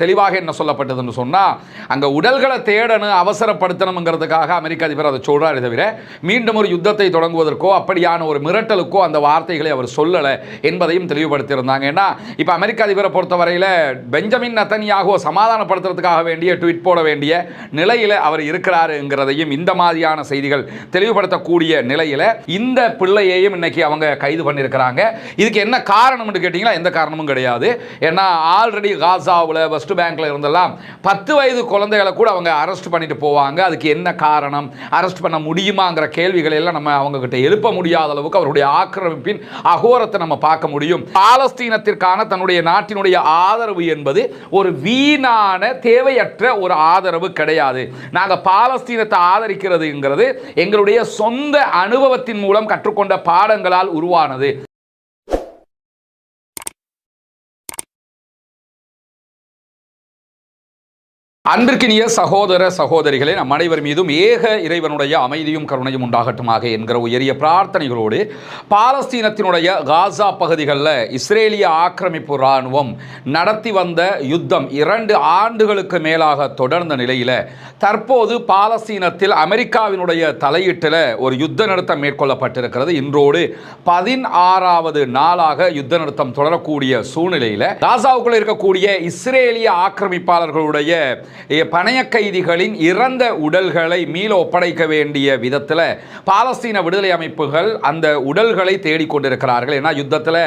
தெளிவாக என்ன சொல்லப்பட்டதுன்னு சொன்னால் அங்கே உடல்களை தேடணும் அவசரப்படுத்தணுங்கிறதுக்காக அமெரிக்க அதிபர் அதை சொல்கிறாரே தவிர மீண்டும் ஒரு யுத்தத்தை தொடங்குவதற்கோ அப்படியான ஒரு மிரட்டலுக்கோ அந்த வார்த்தைகளை அவர் சொல்லலை என்பதையும் தெளிவுபடுத்தியிருந்தாங்க. ஏன்னா இப்போ அமெரிக்க அதிபரை பொறுத்தவரையில் பெஞ்சமின் நத்தனியாகவோ சமாதானப்படுத்துறதுக்காக வேண்டிய ட்வீட் போட வேண்டிய நிலையில் அவர் இருக்கிறாருங்கிறதையும் இந்த மாதிரியான செய்திகள் தெளிவுபடுத்தக்கூடிய நிலையில் இந்த பிள்ளையையும் இன்னைக்கு அவங்க கைது பண்ணியிருக்கிறாங்க. இதுக்கு என்ன காரணம்னு கேட்டிங்கன்னா எந்த காரணமும் கிடையாது. ஏன்னா ஆல்ரெடி காசாவில் வெஸ்ட் பேங்க்ல இருந்தெல்லாம் பத்து வயது குழந்தைகளை கூட அவங்க அரெஸ்ட் பண்ணிட்டு போவாங்க. அதுக்கு என்ன காரணம்? அரெஸ்ட் பண்ண முடியுமாங்கிற கேள்விகளை எல்லாம் நம்ம அவங்க கிட்ட எழுப்ப முடியாத அளவுக்கு அவருடைய ஆக்கிரமிப்பின் அகோரத்தை நம்ம பார்க்க முடியும். பாலஸ்தீனத்திற்கான தன்னுடைய நாட்டினுடைய ஆதரவு என்பது ஒரு வீணான தேவையற்ற ஒரு ஆதரவு கிடையாது. நாங்கள் பாலஸ்தீனத்தை ஆதரிக்கிறதுங்கிறது எங்களுடைய சொந்த அனுபவத்தின் மூலம் கற்றுக்கொண்ட பாடங்களால் உருவானது. அன்பிற்கினிய சகோதர சகோதரிகளே நம் அனைவர் மீதும் ஏக இறைவனுடைய அமைதியும் கருணையும் உண்டாகட்டுமாக என்கிற உயரிய பிரார்த்தனைகளோடு பாலஸ்தீனத்தினுடைய காசா பகுதிகளில் இஸ்ரேலிய ஆக்கிரமிப்பு இராணுவம் நடத்தி வந்த யுத்தம் இரண்டு ஆண்டுகளுக்கு மேலாக தொடர்ந்த நிலையில் தற்போது பாலஸ்தீனத்தில் அமெரிக்காவினுடைய தலையீட்டில் ஒரு யுத்த நிறுத்தம் மேற்கொள்ளப்பட்டிருக்கிறது. இன்றோடு பதினாறாவது நாளாக யுத்த நிறுத்தம் தொடரக்கூடிய சூழ்நிலையில் காசாவுக்குள்ளே இருக்கக்கூடிய இஸ்ரேலிய ஆக்கிரமிப்பாளர்களுடைய பணைய கைதிகளின் இறந்த உடல்களை மீள ஒப்படைக்க வேண்டிய விதத்தில் பாலஸ்தீன விடுதலை அமைப்புகள் அந்த உடல்களை தேடிக்கொண்டிருக்கிறார்கள். ஏன்னா யுத்தத்தில்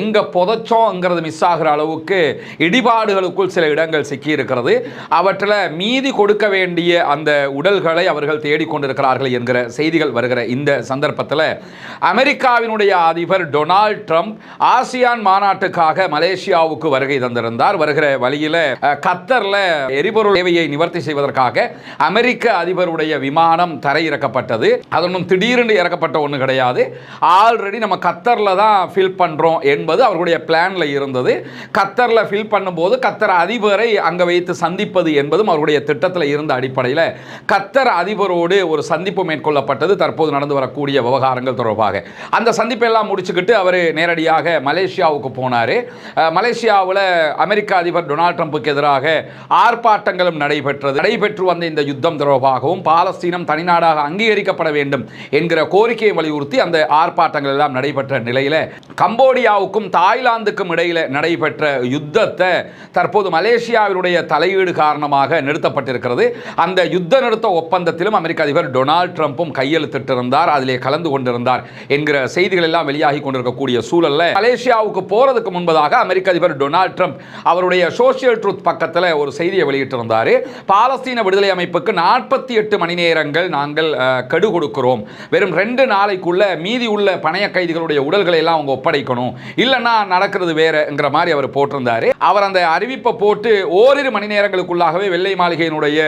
எங்கே புதைச்சோங்கிறது மிஸ் ஆகிற அளவுக்கு இடிபாடுகளுக்குள் சில இடங்கள் சிக்கி இருக்கிறது அவற்றில் மீதி கொடுக்க வேண்டிய அந்த உடல்களை அவர்கள் தேடிக்கொண்டிருக்கிறார்கள் என்கிற செய்திகள் வருகிற இந்த சந்தர்ப்பத்தில் அமெரிக்காவினுடைய அதிபர் டொனால்ட் ட்ரம்ப் ஆசியான் மாநாட்டுக்காக மலேசியாவுக்கு வருகை தந்திருந்தார். வருகிற வழியில் கத்தரில் கத்தர்ல எரிபொருள் தேவையை நிவர்த்தி செய்வதற்காக அமெரிக்க அதிபருடைய விமானம் தரையிறக்கப்பட்டது. அதனும் திடீரென்று இறக்கப்பட்ட ஒன்று கிடையாது. ஆல்ரெடி நம்ம கத்தரில் தான் ஃபில் பண்ணுறோம் என்பது அவர்களுடைய பிளானில் இருந்தது. கத்தரில் ஃபில் பண்ணும்போது கத்தர் அதிபரை அங்கே வைத்து சந்திப்பது என்பதும் அவருடைய திட்டத்தில் இருந்த அடிப்படையில் கத்தர் அதிபரோடு ஒரு சந்திப்பு மேற்கொள்ளப்பட்டது. தற்போது நடந்து வரக்கூடிய விவகாரங்கள் தொடர்பாக. அந்த சந்திப்பெல்லாம் முடிச்சுக்கிட்டு அவர் நேரடியாக மலேசியாவுக்கு போனார். மலேசியாவில் அமெரிக்க அதிபர் டொனால்ட் ட்ரம்ப்புக்கு எதிராக ஆர்ப்பாட்டங்கள் ஆர்ப்பாட்டங்களும் நடைபெற்றது. நடைபெற்று வந்த இந்த யுத்தம் தொடர்பாகவும் பாலஸ்தீனம் தனிநாடாக அங்கீகரிக்கப்பட வேண்டும் என்கிற கோரிக்கையை வலியுறுத்தி அந்த ஆர்ப்பாட்டங்கள் எல்லாம் நடைபெற்ற நிலையில் கம்போடியாவுக்கும் தாய்லாந்துக்கும் இடையில் நடைபெற்ற யுத்தத்தை தற்போது மலேசியாவினுடைய தலையீடு காரணமாக நிறுத்தப்பட்டிருக்கிறது. அந்த யுத்த நிறுத்த ஒப்பந்தத்திலும் அமெரிக்க அதிபர் டொனால்ட் ட்ரம்ப்பும் கையெழுத்திட்டிருந்தார். அதிலே கலந்து கொண்டிருந்தார் என்கிற செய்திகள் எல்லாம் வெளியாகி கொண்டிருக்கக்கூடிய சூழலில் மலேசியாவுக்கு போறதுக்கு முன்பதாக அமெரிக்க அதிபர் டொனால்ட் ட்ரம்ப் அவருடைய சோசியல் ட்ரூத் பக்கத்தில் ஒரு செய்தியை வெளியிட்டிருந்தார். பாலஸ்தீன விடுதலை அமைப்புக்கு நாற்பத்தி எட்டு மணி நேரங்கள் நாங்கள் கடு கொடுக்கிறோம். வெறும் ரெண்டு நாளைக்குள்ள மீதி உள்ள பணைய கைதிகளுடைய உடல்களை எல்லாம் அவங்க ஒப்படைக்கணும். இல்லைன்னா நடக்கிறது வேறங்கிற மாதிரி அவர் போட்டிருந்தாரு. அவர் அந்த அறிவிப்பை போட்டு ஓரிரு மணி நேரங்களுக்குள்ளாகவே வெள்ளை மாளிகையினுடைய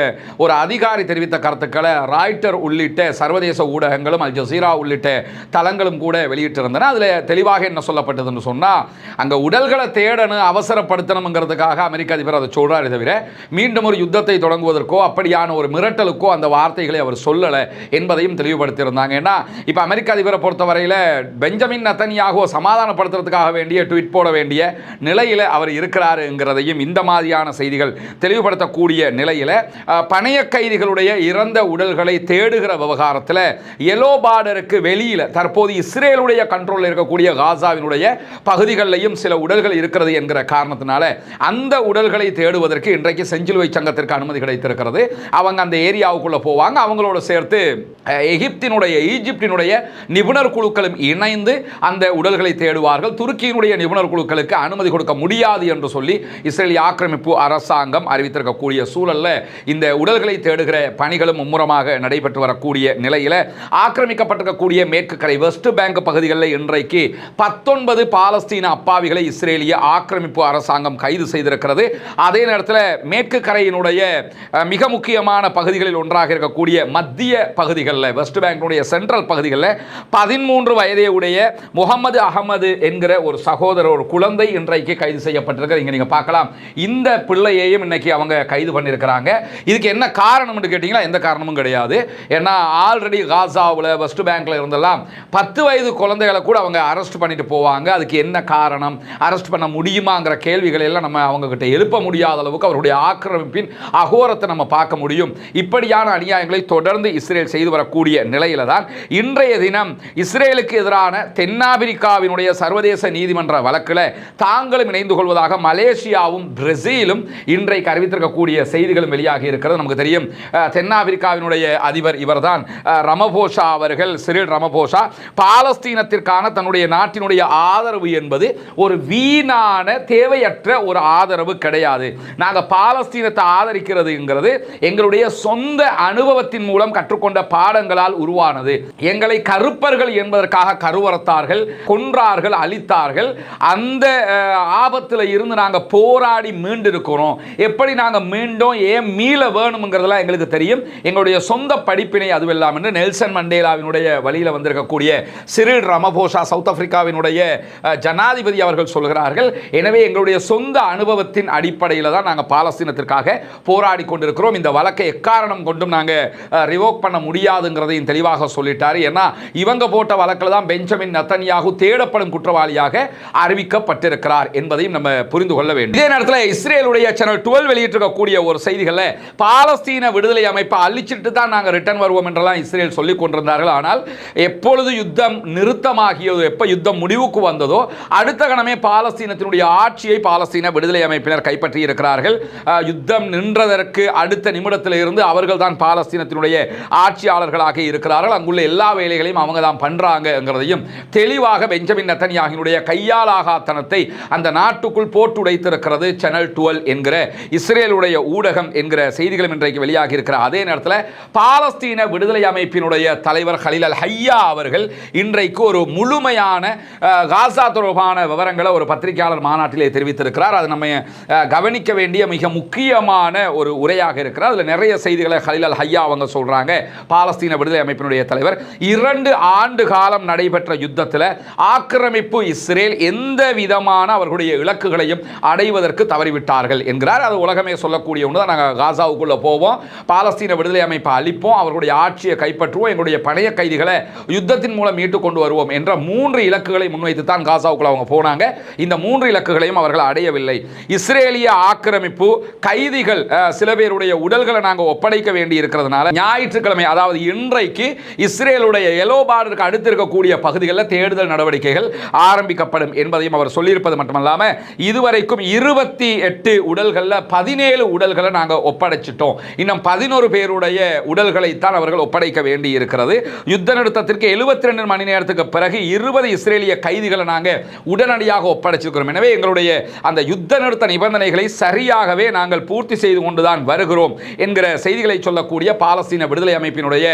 ஒரு அதிகாரி தெரிவித்த கருத்துக்களை ராய்டர் உள்ளிட்ட சர்வதேச ஊடகங்களும் அல் ஜசீரா உள்ளிட்ட தளங்களும் கூட வெளியிட்டிருந்தன. அதில் தெளிவாக என்ன சொல்லப்பட்டதுன்னு சொன்னால் அங்கே உடல்களை தேடணும் அவசரப்படுத்தணுங்கிறதுக்காக அமெரிக்க அதிபர் அதை சொல்கிறாரே தவிர மீண்டும் ஒரு யுத்தத்தை தொடங்குவதற்கோ அப்படியான ஒரு மிரட்டலுக்கோ அந்த வார்த்தைகளை அவர் சொல்லலை என்பதையும் தெளிவுபடுத்தியிருந்தாங்க. ஏன்னா இப்போ அமெரிக்க அதிபரை பொறுத்தவரையில் பெஞ்சமின் நத்தனியாகவோ சமாதானப்படுத்துறதுக்காக வேண்டிய ட்வீட் போட வேண்டிய நிலையில் அவர் இருக்கிறாருங்கிறதையும் இந்த மாதிரியான செய்திகள் தெளிவுபடுத்தக்கூடிய நிலையில் பணைய கைதிகளுடைய இறந்த உடல்களை தேடுகிற விவகாரத்தில் எலோ பார்டருக்கு வெளியில் தற்போது இஸ்ரேலுடைய கண்ட்ரோலில் இருக்கக்கூடிய காசாவினுடைய பகுதிகளிலையும் சில உடல்கள் இருக்கிறது என்கிற காரணத்தினால அந்த உடல்களை தேடுவதற்கு இன்றைக்கு செஞ்சிலுவை சங்கத்திற்கு அனுமதி கிடைத்திருக்கிறது. அவங்க அந்த ஏரியாவுக்குள்ளே போவாங்க. அவங்களோட சேர்த்து எகிப்தினுடைய ஈஜிப்தினுடைய நிபுணர் குழுக்களும் இணைந்து அந்த உடல்களை தேடுவார்கள். துருக்கியினுடைய நிபுணர் குழுக்களுக்கு அனுமதி கொடுக்க முடியாது என்று சொல்லி இஸ்ரேலிய ஆக்கிரமிப்பு அரசாங்கம் அறிவித்திருக்கக்கூடிய சூழல்ல இந்த உடல்களை தேடுகிற பணிகளும் மும்முரமாக நடைபெற்று வரக்கூடிய நிலையில் ஆக்கிரமிக்கப்பட்டிருக்கக்கூடிய மேற்கு கரை வெஸ்ட் பேங்க் பகுதிகளில் இன்றைக்கு பத்தொன்பது பாலஸ்தீன அப்பாவிகளை இஸ்ரேலிய ஆக்கிரமிப்பு அரசாங்கம் கைது செய்திருக்கிறது. அதே நேரத்தில் மேற்கு கரை இஸ்ரேலினுடைய மிக முக்கியமான பகுதிகளில் ஒன்றாக இருக்கக்கூடிய மத்திய பகுதிகளில் வெஸ்ட் பேங்கினுடைய சென்ட்ரல் பகுதிகளில் பதிமூன்று வயதே உடைய முகமது அகமது என்கிற ஒரு சகோதரர் ஒரு குழந்தை இன்றைக்கு கைது செய்யப்பட்டிருக்கிறது. இங்கே நீங்கள் பார்க்கலாம். இந்த பிள்ளையையும் இன்னைக்கு அவங்க கைது பண்ணியிருக்கிறாங்க இதுக்கு என்ன காரணம்னு கேட்டிங்கன்னா எந்த காரணமும் கிடையாது. ஏன்னா ஆல்ரெடி காசாவில் வெஸ்ட் பேங்க்ல இருந்தெல்லாம் பத்து வயது குழந்தைகளை கூட அவங்க அரெஸ்ட் பண்ணிட்டு போவாங்க. அதுக்கு என்ன காரணம்? அரெஸ்ட் பண்ண முடியுமாங்கிற கேள்விகளை எல்லாம் நம்ம அவங்க கிட்ட எழுப்ப முடியாத அளவுக்கு அவருடைய அமைப்பின் அகோரத்தை நம்ம பார்க்க முடியும். இப்படியான அநியாயங்களை தொடர்ந்து இஸ்ரேல் செய்து வரக்கூடிய நிலையில தான் இன்றைய தினம் இஸ்ரேலுக்கு எதிரான தென்னாப்பிரிக்காவினுடைய சர்வதேச நீதிமன்ற வழக்கில் தாங்களும் இணைந்து கொள்வதாக மலேசியாவும் பிரேசிலும் இன்றைக்கு அறிவித்திருக்கக்கூடிய செய்திகளும் வெளியாகி இருக்கிறது. நமக்கு தெரியும் தென்னாப்பிரிக்காவினுடைய அதிபர் இவர்தான் ரமபோஷா அவர்கள் சிறில் ரமபோஷா. பாலஸ்தீனத்திற்கான தன்னுடைய நாட்டினுடைய ஆதரவு என்பது ஒரு வீணான தேவையற்ற ஒரு ஆதரவு கிடையாது. நாங்கள் பாலஸ்தீனத்தை ஆதரிக்கிறதுங்கிறது எங்களுடைய சொந்த அனுபவத்தின் மூலம் கற்றுக்கொண்ட பாடங்களால் உருவானது. எங்களை கருப்பர்கள் என்பதற்காக கருவறுத்தார்கள் கொன்றார்கள் அழித்தார்கள். அந்த ஆபத்தில் இருந்து நாங்கள் போராடி மீண்டிருக்கிறோம். எப்படி நாங்கள் மீண்டும் ஏன் மீள வேணுங்கிறதெல்லாம் எங்களுக்கு தெரியும். எங்களுடைய சொந்த படிப்பினை அதுவெல்லாம் என்று நெல்சன் மண்டேலாவினுடைய வழியில் வந்திருக்கக்கூடிய சிறில் ரமபோஷா சவுத் ஆப்பிரிக்காவினுடைய ஜனாதிபதி அவர்கள் சொல்கிறார்கள் எனவே எங்களுடைய சொந்த அனுபவத்தின் அடிப்படையில் தான் நாங்கள் பாலஸ்தீனத்திற்காக போராடி கொண்டிருக்கிறோம் இந்த வழக்கை எக்காரணம் கொண்டும் நாங்கள் ரிவோக் பண்ண முடியாதுங்கிறதையும் தெளிவாக சொல்லிட்டார். ஏன்னா இவங்க போட்ட வழக்கில் தான் பெஞ்சமின் நத்தனியாகு தேடப்படும் குற்றவாளியாக அறிவிக்கப்பட்டிருக்கிறார் என்பதையும் நம்ம புரிந்து கொள்ள வேண்டும். இதே நேரத்தில் இஸ்ரேலுடைய சேனல் டுவெல் வெளியிட்டிருக்கக்கூடிய ஒரு செய்திகளில் பாலஸ்தீன விடுதலை அமைப்பை அழிச்சிட்டு தான் நாங்கள் ரிட்டர்ன் வருவோம் என்றெல்லாம் இஸ்ரேல் சொல்லிக் கொண்டிருந்தார்கள். ஆனால் எப்பொழுது யுத்தம் நிறுத்தமாகியதோ எப்போ யுத்தம் முடிவுக்கு வந்ததோ அடுத்த கணமே பாலஸ்தீனத்தினுடைய ஆட்சியை பாலஸ்தீன விடுதலை அமைப்பினர் கைப்பற்றி இருக்கிறார்கள் யுத்தம் யுத்தம் நின்றதற்கு அடுத்த நிமிடத்தில் இருந்து அவர்கள் தான் பாலஸ்தீனத்தினுடைய ஆட்சியாளர்களாக இருக்கிறார்கள். அங்குள்ள எல்லா வேலைகளையும் அவங்க தான் பண்ணுறாங்கங்கிறதையும் தெளிவாக பெஞ்சமின் நத்தனியாகினுடைய கையாலாகாத்தனத்தை அந்த நாட்டுக்குள் போட்டு உடைத்திருக்கிறது சேனல் டுவெல் என்கிற இஸ்ரேலுடைய ஊடகம் என்கிற செய்திகளும் இன்றைக்கு வெளியாகி இருக்கிற அதே நேரத்தில் பாலஸ்தீன விடுதலை அமைப்பினுடைய தலைவர் ஹலில் அல் ஹையா அவர்கள் இன்றைக்கு ஒரு முழுமையான காசா தொடர்பான விவரங்களை ஒரு பத்திரிகையாளர் மாநாட்டிலே தெரிவித்திருக்கிறார். அது நம்ம கவனிக்க வேண்டிய மிக முக்கியமான ஒரு உரையாக இருக்கிறார். அதில் நிறைய செய்திகளை ஹலிலால் ஹையா அவங்க சொல்கிறாங்க பாலஸ்தீன விடுதலை அமைப்பினுடைய தலைவர். இரண்டு ஆண்டு காலம் நடைபெற்ற யுத்தத்தில் ஆக்கிரமிப்பு இஸ்ரேல் எந்த விதமான அவர்களுடைய இலக்குகளையும் அடைவதற்கு தவறிவிட்டார்கள் என்கிறார். அது உலகமே சொல்லக்கூடிய ஒன்று தான் நாங்கள் காசாவுக்குள்ளே போவோம். பாலஸ்தீன விடுதலை அமைப்பை அழிப்போம். அவர்களுடைய ஆட்சியை கைப்பற்றுவோம். எங்களுடைய பழைய கைதிகளை யுத்தத்தின் மூலம் மீட்டு கொண்டு வருவோம் என்ற மூன்று இலக்குகளை முன்வைத்து தான் காசாவுக்குள்ள அவங்க போனாங்க. இந்த மூன்று இலக்குகளையும் அவர்கள் அடையவில்லை. இஸ்ரேலிய ஆக்கிரமிப்பு கைது அஹ், சில பேருடைய உடல்களை நாங்கள் ஒப்படைக்க வேண்டி இருக்கிறதுனால ஞாயிற்றுக்கிழமை அதாவது இன்றைக்கு இஸ்ரேலுடைய எலோ பார்டருக்கு அடுத்து இருக்கக்கூடிய பகுதிகளில் தேடுதல் நடவடிக்கைகள் ஆரம்பிக்கப்படும் என்பதையும் அவர் சொல்லியிருப்பது மட்டுமல்லாமல் இதுவரைக்கும் இருபத்தி எட்டு உடல்களில் பதினேழு உடல்களை நாங்கள் ஒப்படைச்சிட்டோம். இன்னும் பதினோரு பேருடைய உடல்களைத்தான் அவர்கள் ஒப்படைக்க வேண்டி இருக்கிறது யுத்த நிறுத்தத்திற்கு எழுபத்தி ரெண்டு மணி நேரத்துக்கு பிறகு இருபது இஸ்ரேலிய கைதிகளை நாங்கள் உடனடியாக ஒப்படைச்சிருக்கிறோம். எனவே எங்களுடைய அந்த யுத்த நிறுத்த நிபந்தனைகளை சரியாகவே நாங்கள் பூர்த்தி செய்து கொண்டுதான் வருகிறோம் என்கிற செய்திகளை சொல்லக்கூடிய பாலஸ்தீன விடுதலை அமைப்பினுடைய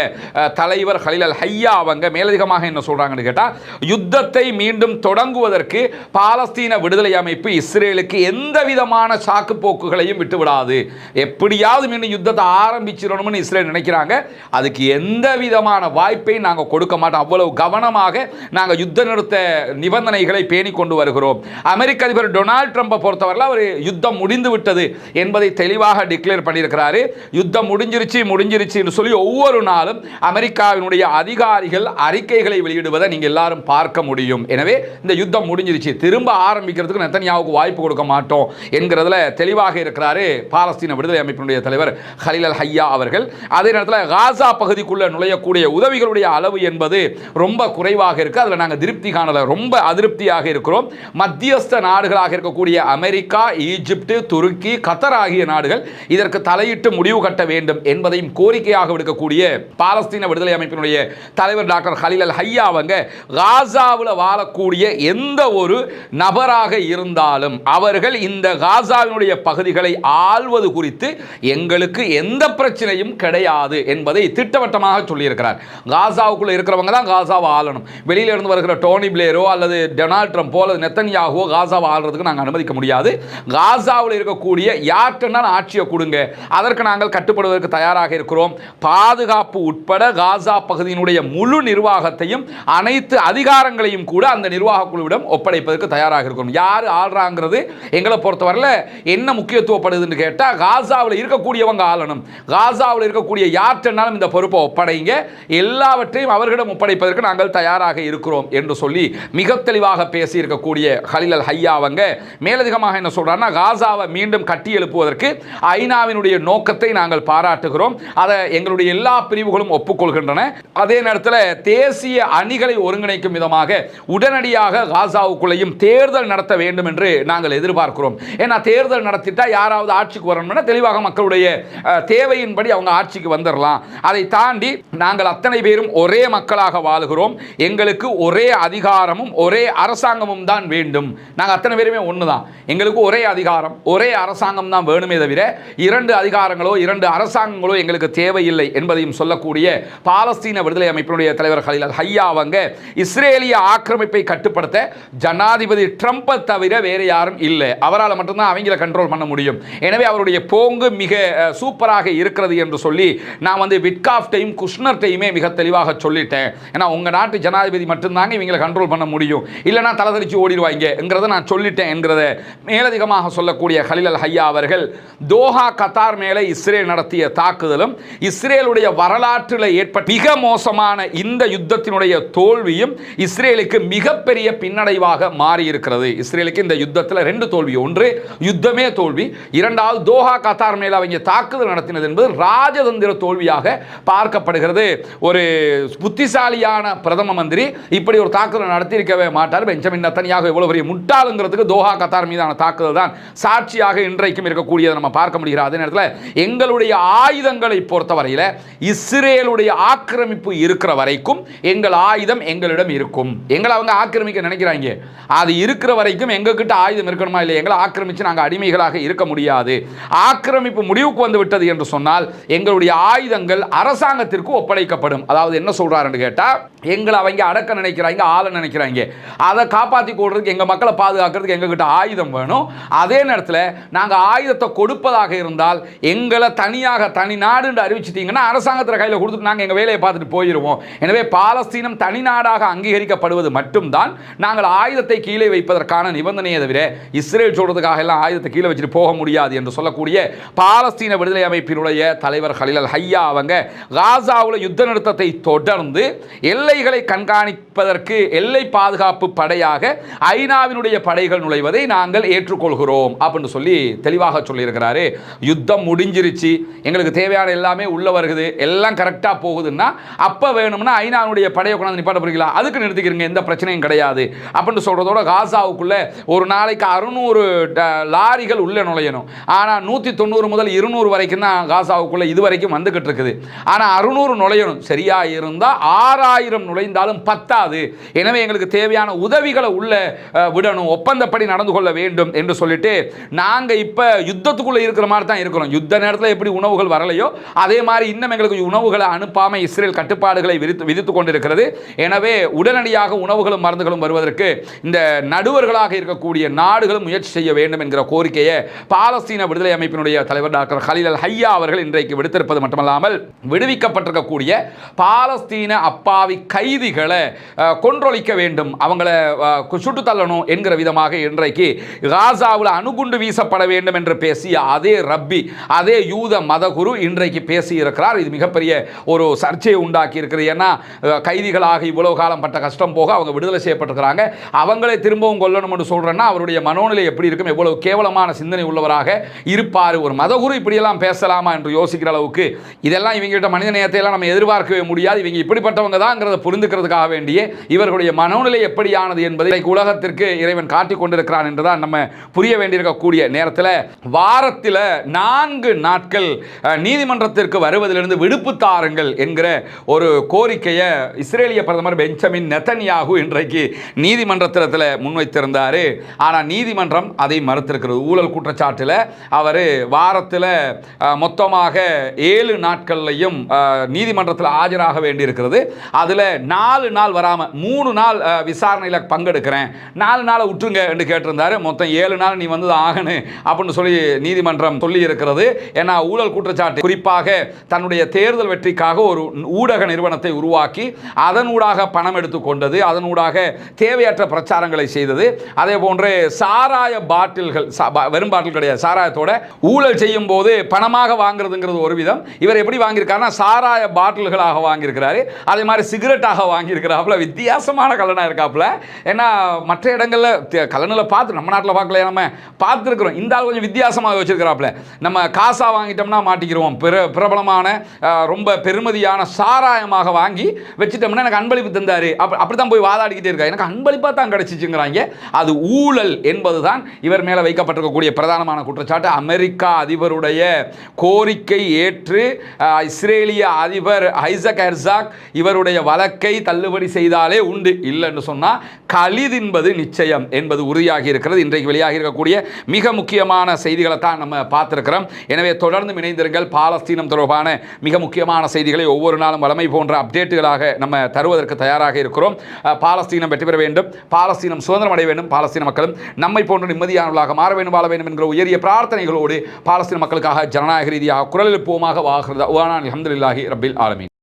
தலைவர் ஹலிலல் ஹையா அவங்க மேலதிகமாக என்ன சொல்றாங்கன்னு கேட்டால் யுத்தத்தை மீண்டும் தொடங்குவதற்கு பாலஸ்தீன விடுதலை அமைப்பு இஸ்ரேலுக்கு எந்த விதமான சாக்கு போக்குகளையும் விட்டுவிடாது. எப்படியாவது மீண்டும் யுத்தத்தை ஆரம்பிச்சிடணும்னு இஸ்ரேல் நினைக்கிறாங்க. அதுக்கு எந்த விதமான வாய்ப்பையும் நாங்கள் கொடுக்க மாட்டோம். அவ்வளவு கவனமாக நாங்கள் யுத்த நிறுத்த நிபந்தனைகளை பேணி கொண்டு வருகிறோம். அமெரிக்க அதிபர் டொனால்ட் ட்ரம்பை பொறுத்தவரையில் அவர் யுத்தம் முடிந்து விட்டது என்பதை தெளிவாக டிக்ளேர் பண்ணியிருக்கிறாரு. யுத்தம் முடிஞ்சிருச்சு முடிஞ்சிருச்சுன்னு சொல்லி ஒவ்வொரு நாளும் அமெரிக்காவினுடைய அதிகாரிகள் அறிக்கைகளை வெளியிடுவதை நீங்கள் எல்லாரும் பார்க்க முடியும். எனவே இந்த யுத்தம் முடிஞ்சிருச்சு. திரும்ப ஆரம்பிக்கிறதுக்கு நெத்தனியாவுக்கு வாய்ப்பு கொடுக்க மாட்டோம் என்கிறதுல தெளிவாக இருக்கிறாரு பாலஸ்தீன விடுதலை அமைப்பினுடைய தலைவர் ஹலில் அல் ஹையா அவர்கள். அதே நேரத்தில் காசா பகுதிக்குள்ளே நுழையக்கூடிய உதவிகளுடைய அளவு என்பது ரொம்ப குறைவாக இருக்குது அதில் நாங்கள் திருப்தி காணலை. ரொம்ப அதிருப்தியாக இருக்கிறோம். மத்தியஸ்த நாடுகளாக இருக்கக்கூடிய அமெரிக்கா ஈஜிப்டு துருக்கி கத்தர் ஆகிய நாடுகள் இதற்கு தலையிட்டு முடிவு கட்ட வேண்டும் என்பதையும் கோரிக்கையாக விடுக்கக்கூடிய பாலஸ்தீன விடுதலை அமைப்பினுடைய தலைவர் டாக்டர் ஹலில் அல் ஹையா அவங்க காசாவில் வாழக்கூடிய எந்த ஒரு நபராக இருந்தாலும் அவர்கள் இந்த காசாவினுடைய பகுதிகளை ஆள்வது குறித்து எங்களுக்கு எந்த பிரச்சனையும் கிடையாது என்பதை திட்டவட்டமாக சொல்லியிருக்கிறார். காசாவுக்குள்ள இருக்கிறவங்க தான் காசாவை ஆளணும். வெளியில இருந்து வருகிற டோனி பிளேரோ அல்லது டொனால்ட் ட்ரம்ப்போ அல்லது நெத்தன்யாகவோ காசாவை ஆள்றதுக்கு நாங்கள் அனுமதிக்க முடியாது. காசாவில் இருக்கக்கூடிய யார்கிட்டனா நிரந்தரமான ஆட்சியை கொடுங்க. அதற்கு நாங்கள் கட்டுப்படுவதற்கு தயாராக இருக்கிறோம். பாதுகாப்பு உட்பட காசா பகுதியினுடைய முழு நிர்வாகத்தையும் அனைத்து அதிகாரங்களையும் கூட அந்த நிர்வாக குழுவிடம் ஒப்படைப்பதற்கு தயாராக இருக்கிறோம். யார் ஆள்றாங்கிறது எங்களை பொறுத்தவரையில் என்ன முக்கியத்துவப்படுதுன்னு கேட்டால் காசாவில் இருக்கக்கூடியவங்க ஆளணும். காசாவில் இருக்கக்கூடிய யார்கிட்டனாலும் இந்த பொறுப்பை ஒப்படைங்க. எல்லாவற்றையும் அவர்களிடம் ஒப்படைப்பதற்கு நாங்கள் தயாராக இருக்கிறோம் என்று சொல்லி மிக தெளிவாக பேசி இருக்கக்கூடிய ஹலிலல் ஹையா அவங்க மேலதிகமாக என்ன சொல்கிறாங்கன்னா காசாவை மீண்டும் கட்டி எழுப்புவதற்கு ஐநாவினுடைய நோக்கத்தை நாங்கள் பாராட்டுகிறோம். அதை எங்களுடைய எல்லா பிரிவுகளும் ஒப்புக்கொள்கின்றன. அதே நேரத்தில் தேசிய அணிகளை ஒருங்கிணைக்கும் விதமாக உடனடியாக காசாவுக்குள்ளேயும் தேர்தல் நடத்த வேண்டும் என்று நாங்கள் எதிர்பார்க்கிறோம். ஏன்னா தேர்தல் நடத்திட்டா யாராவது ஆட்சிக்கு வரணும்னா தெளிவாக மக்களுடைய தேவையின்படி அவங்க ஆட்சிக்கு வந்துடலாம் அதை தாண்டி நாங்கள் அத்தனை பேரும் ஒரே மக்களாக வாழுகிறோம். எங்களுக்கு ஒரே அதிகாரமும் ஒரே அரசாங்கமும் தான் வேண்டும். நாங்கள் அத்தனை பேருமே ஒன்று தான் எங்களுக்கு ஒரே அதிகாரம் ஒரே அரசாங்கம் தான் வேணுமே தவிர இரண்டு அதிகாரங்களோ இரண்டு அரசாங்கங்களோ எங்களுக்கு தேவையில்லை என்பதையும் சொல்லக்கூடிய பாலஸ்தீன விடுதலை அமைப்பினுடைய தலைவர் ஹலில் ஹையா அவங்க இஸ்ரேலிய ஆக்கிரமிப்பை கட்டுப்படுத்த ஜனாதிபதி ட்ரம்பை தவிர வேறு யாரும் இல்லை. அவரால் மட்டும்தான் அவங்கள கண்ட்ரோல் பண்ண முடியும். எனவே அவருடைய போங்கு மிக சூப்பராக இருக்கிறது என்று சொல்லி நான் வந்து விட்காஃப்டையும் குஷ்னர்டையுமே மிக தெளிவாக சொல்லிட்டேன். ஏன்னா உங்கள் நாட்டு ஜனாதிபதி மட்டும்தாங்க இவங்களை கண்ட்ரோல் பண்ண முடியும். இல்லைனா தலைதறிச்சு ஓடிடுவாங்கிறத நான் சொல்லிட்டேன் என்கிறத மேலதிகமாக சொல்லக்கூடிய ஹலில் ஹையா அவர்கள் தோஹா கத்தார் மேலே இஸ்ரேல் நடத்திய தாக்குதலும் இஸ்ரேலுடைய வரலாற்றில் ஏற்பட்ட மிக மோசமான இந்த யுத்தத்தினுடைய தோல்வியும் இஸ்ரேலுக்கு மிகப்பெரிய பின்னடைவாக மாறி இருக்கிறது இஸ்ரேலுக்கு இந்த யுத்தத்தில் ரெண்டு தோல்வி. ஒன்று யுத்தமே தோல்வி. இரண்டாவது தோஹா கத்தார் மேலே அவங்க தாக்குதல் நடத்தினது என்பது ராஜதந்திர தோல்வியாக பார்க்கப்படுகிறது. ஒரு புத்திசாலியான பிரதம மந்திரி இப்படி ஒரு தாக்குதல் நடத்தியிருக்கவே மாட்டார். பெஞ்சமின் நத்தனியாக எவ்வளவு பெரிய முட்டாளுங்கிறதுக்கு தோஹா கத்தார் மீதான தாக்குதல் தான் சாட்சியாக இன்றைக்கும் இருக்கக்கூடியதை நம்ம பார்க்க முடிகிறோம் அதே நேரத்தில் எங்களுடைய ஆயுதங்களை பொறுத்தவரையில் இஸ்ரேலுடைய ஆக்கிரமிப்பு இருக்கிற வரைக்கும் எங்கள் ஆயுதம் எங்களிடம் இருக்கும். எங்களை அவங்க ஆக்கிரமிக்க நினைக்கிறாங்க. அது இருக்கிற வரைக்கும் எங்ககிட்ட ஆயுதம் இருக்கணுமா இல்லை எங்களை ஆக்கிரமித்து நாங்கள் அடிமைகளாக இருக்க முடியாது. ஆக்கிரமிப்பு முடிவுக்கு வந்து விட்டது என்று சொன்னால் எங்களுடைய ஆயுதங்கள் அரசாங்கத்திற்கு ஒப்படைக்கப்படும். அதாவது என்ன சொல்கிறாருன்னு கேட்டால் எங்களை அவங்க அடக்க நினைக்கிறாங்க ஆள நினைக்கிறாங்க. அதை காப்பாற்றி கொடுறதுக்கு எங்கள் மக்களை பாதுகாக்கிறதுக்கு எங்ககிட்ட ஆயுதம் வேணும். அதே நேரத்தில் நாங்கள் ஆயுதத்தை கொடுப்பதாக இருந்தால் எங்களை தனியாக தனி நாடுன்னு அறிவிச்சிட்டீங்கன்னா அரசாங்கத்தில் கையில் கொடுத்துட்டு நாங்கள் எங்கள் வேலையை பார்த்துட்டு போயிடுவோம் எனவே பாலஸ்தீனம் தனி நாடாக அங்கீகரிக்கப்படுவது மட்டும்தான் நாங்கள் ஆயுதத்தை கீழே வைப்பதற்கான நிபந்தனையை தவிர இஸ்ரேல் சொல்றதுக்காக எல்லாம் ஆயுதத்தை கீழே வச்சுட்டு போக முடியாது என்று சொல்லக்கூடிய பாலஸ்தீன விடுதலை அமைப்பினுடைய தலைவர் ஹலிலல் ஹையா அவங்க காசாவில் யுத்த நிறுத்தத்தை தொடர்ந்து எல்லைகளை கண்காணிப்பதற்கு எல்லை பாதுகாப்பு படையாக ஐநாவினுடைய படைகள் நுழைவதை நாங்கள் ஏற்றுக்கொள்கிறோம் அப்படின்னு சொல்லி தெளிவாக சொல்லியிருக்கிறாரு யுத்தம் முடிஞ்சிருச்சு. எங்களுக்கு தேவையான எல்லாமே உள்ள வருகுது. எல்லாம் கரெக்டாக போகுதுன்னா அப்போ வேணும்னா ஐநாவுடைய படையை கொண்டாந்து நிப்பாட்ட போகிறீங்களா அதுக்கு நிறுத்திக்கிறீங்க. எந்த பிரச்சனையும் கிடையாது. அப்படின்னு சொல்றதோட காசாவுக்குள்ள ஒரு நாளைக்கு அறுநூறு லாரிகள் உள்ளே நுழையணும். ஆனால் நூற்றி தொண்ணூறு முதல் இருநூறு வரைக்கும் தான் காசாவுக்குள்ளே இது வரைக்கும் வந்துக்கிட்டு இருக்குது. ஆனால் அறுநூறு நுழையணும். சரியாக இருந்தால் ஆறாயிரம் நுழைந்தாலும் பத்தாது. எனவே எங்களுக்கு தேவையான உதவிகளை உள்ள விடணும். ஒப்பந்தப்படி நடந்து கொள்ள வேண்டும் என்று சொல்லிட்டு நாங்கள் இப்போ யுத்தத்துக்கு யுத்தத்துக்குள்ளே இருக்கிற மாதிரி தான் இருக்கிறோம் யுத்த நேரத்தில் எப்படி உணவுகள் வரலையோ அதே மாதிரி இன்னும் எங்களுக்கு உணவுகளை அனுப்பாமல் இஸ்ரேல் கட்டுப்பாடுகளை விதித்து விதித்து கொண்டிருக்கிறது. எனவே உடனடியாக உணவுகளும் மருந்துகளும் வருவதற்கு இந்த நடுவர்களாக இருக்கக்கூடிய நாடுகளும் முயற்சி செய்ய வேண்டும் என்கிற கோரிக்கையை பாலஸ்தீன விடுதலை அமைப்பினுடைய தலைவர் டாக்டர் ஹலீல் அல் ஹையா அவர்கள் இன்றைக்கு விடுத்திருப்பது மட்டுமல்லாமல் விடுவிக்கப்பட்டிருக்கக்கூடிய பாலஸ்தீன அப்பாவி கைதிகளை கொன்றொழிக்க வேண்டும். அவங்கள சுட்டு தள்ளணும் என்கிற விதமாக இன்றைக்கு காசாவில் அணுகுண்டு வீசப்பட வேண்டும் என்று பேசிய அதே ரப்பி அதே யூத மதகுரு இன்றைக்கு பேசியிருக்கிறார். இது மிகப்பெரிய ஒரு சர்ச்சையை உண்டாக்கி இருக்கிறது ஏன்னா கைதிகளாக இவ்வளவு காலம் பட்ட கஷ்டம் போக அவங்க விடுதலை செய்யப்பட்டிருக்கிறாங்க. அவங்களே திரும்பவும் கொல்லணும்னு சொல்கிறேன்னா அவருடைய மனோநிலை எப்படி இருக்கும் எவ்வளவு கேவலமான சிந்தனை உள்ளவராக இருப்பார் ஒரு மதகுரு இப்படியெல்லாம் பேசலாமா என்று யோசிக்கிற அளவுக்கு இதெல்லாம் இவங்ககிட்ட மனித நேயத்தை எல்லாம் நம்ம எதிர்பார்க்கவே முடியாது. இவங்க இப்படிப்பட்டவங்க தான்ங்கிறத புரிந்துக்கிறதுக்காக வேண்டிய இவர்களுடைய மனோநிலை எப்படியானது என்பதை இன்றைக்கு உலகத்திற்கு இறைவன் காட்டிக் கொண்டிருக்கிறான் என்றுதான் நம்ம புரிய வேண்டியிருக்கக்கூடிய நேரத்தில் வாரத்தில் நான்கு நாட்கள் நீதிமன்றத்திற்கு வருவதிலிருந்து விடுப்பு தாருங்கள் என்கிற ஒரு கோரிக்கையை இஸ்ரேலிய பிரதமர் பெஞ்சமின் நெத்தன்யாகு இன்றைக்கு நீதிமன்றத்தில் முன்வைத்திருந்தார். ஆனால் நீதிமன்றம் அதை மறுத்திருக்கிறது. ஊழல் குற்றச்சாட்டில் அவர் வாரத்தில் மொத்தமாக ஏழு நாட்கள்லையும் நீதிமன்றத்தில் ஆஜராக வேண்டியிருக்கிறது. அதில் நாலு நாள் வராமல் மூணு நாள் விசாரணையில் பங்கெடுக்கிறேன். நாலு நாளை விட்டுருங்க என்று கேட்டிருந்தார். மொத்தம் ஏழு நாள் நீ வந்து ஆகணும் அப்படின்னு சொல்லி நீதி நீதிமன்றம் சொல்லியிருக்கிறது. ஏன்னா ஊழல் குற்றச்சாட்டு குறிப்பாக தன்னுடைய தேர்தல் வெற்றிக்காக ஒரு ஊடக நிறுவனத்தை உருவாக்கி அதனூடாக பணம் எடுத்துக்கொண்டது அதனூடாக தேவையற்ற பிரச்சாரங்களை செய்தது. அதே போன்று சாராய பாட்டில்கள் வெறும் பாட்டில் கிடையாது சாராயத்தோட ஊழல் செய்யும் போது பணமாக வாங்குறதுங்கிறது ஒரு விதம். இவர் எப்படி வாங்கியிருக்காருன்னா சாராய பாட்டில்களாக வாங்கியிருக்கிறாரு. அதே மாதிரி சிகரெட்டாக வாங்கியிருக்கிறாப்புல. வித்தியாசமான கலனாக இருக்காப்புல. ஏன்னா மற்ற இடங்களில் கலனில் பார்த்து நம்ம நாட்டில் பார்க்கல நம்ம? பார்த்துருக்குறோம். இந்த ஆள் கொஞ்சம் வித்தியாசமாக வச்சிருக்கிறாப்புல. நம்ம காசா வாங்கிட்டோம்னா மாட்டிக்கிறோம் பிற பிரபலமான ரொம்ப பெருமதியான சாராயமாக வாங்கி வச்சுட்டோம்னா எனக்கு அன்பளிப்பு தந்தாரு. அப்ப அப்படி தான் போய் வாதாடிக்கிட்டே இருக்கா எனக்கு அன்பளிப்பாக தான் கிடச்சிச்சுங்கிறாங்க. அது ஊழல் என்பதுதான் இவர் மேலே வைக்கப்பட்டிருக்கக்கூடிய பிரதானமான குற்றச்சாட்டு. அமெரிக்கா அதிபருடைய கோரிக்கை ஏற்று இஸ்ரேலிய அதிபர் ஐசக் ஹெர்சாக் இவருடைய வழக்கை தள்ளுபடி செய்தாலே உண்டு. இல்லைன்னு சொன்னால் கலிதின்பது நிச்சயம் என்பது உறுதியாகி இருக்கிறது. இன்றைக்கு வெளியாகி இருக்கக்கூடிய மிக முக்கியமான செய்திகளை தான் நம்ம பார்த்துருக்கிறோம். எனவே தொடர்ந்து இணைந்திருங்கள். பாலஸ்தீனம் தொடர்பான மிக முக்கியமான செய்திகளை ஒவ்வொரு நாளும் வளமை போன்ற அப்டேட்டுகளாக நம்ம தருவதற்கு தயாராக இருக்கிறோம். பாலஸ்தீனம் வெற்றி பெற வேண்டும். பாலஸ்தீனம் சுதந்திரம் அடைய வேண்டும். பாலஸ்தீன மக்களும் நம்மை போன்ற நிம்மதியானவர்களாக மாற வேண்டும் வாழ வேண்டும் என்கிற உயரிய பிரார்த்தனைகளோடு பாலஸ்தீன மக்களுக்காக ஜனநாயக ரீதியாக குரல் எழுப்புவோமாக வாகிறது அஹமதுல்லாஹி ரபில் ஆலமின்.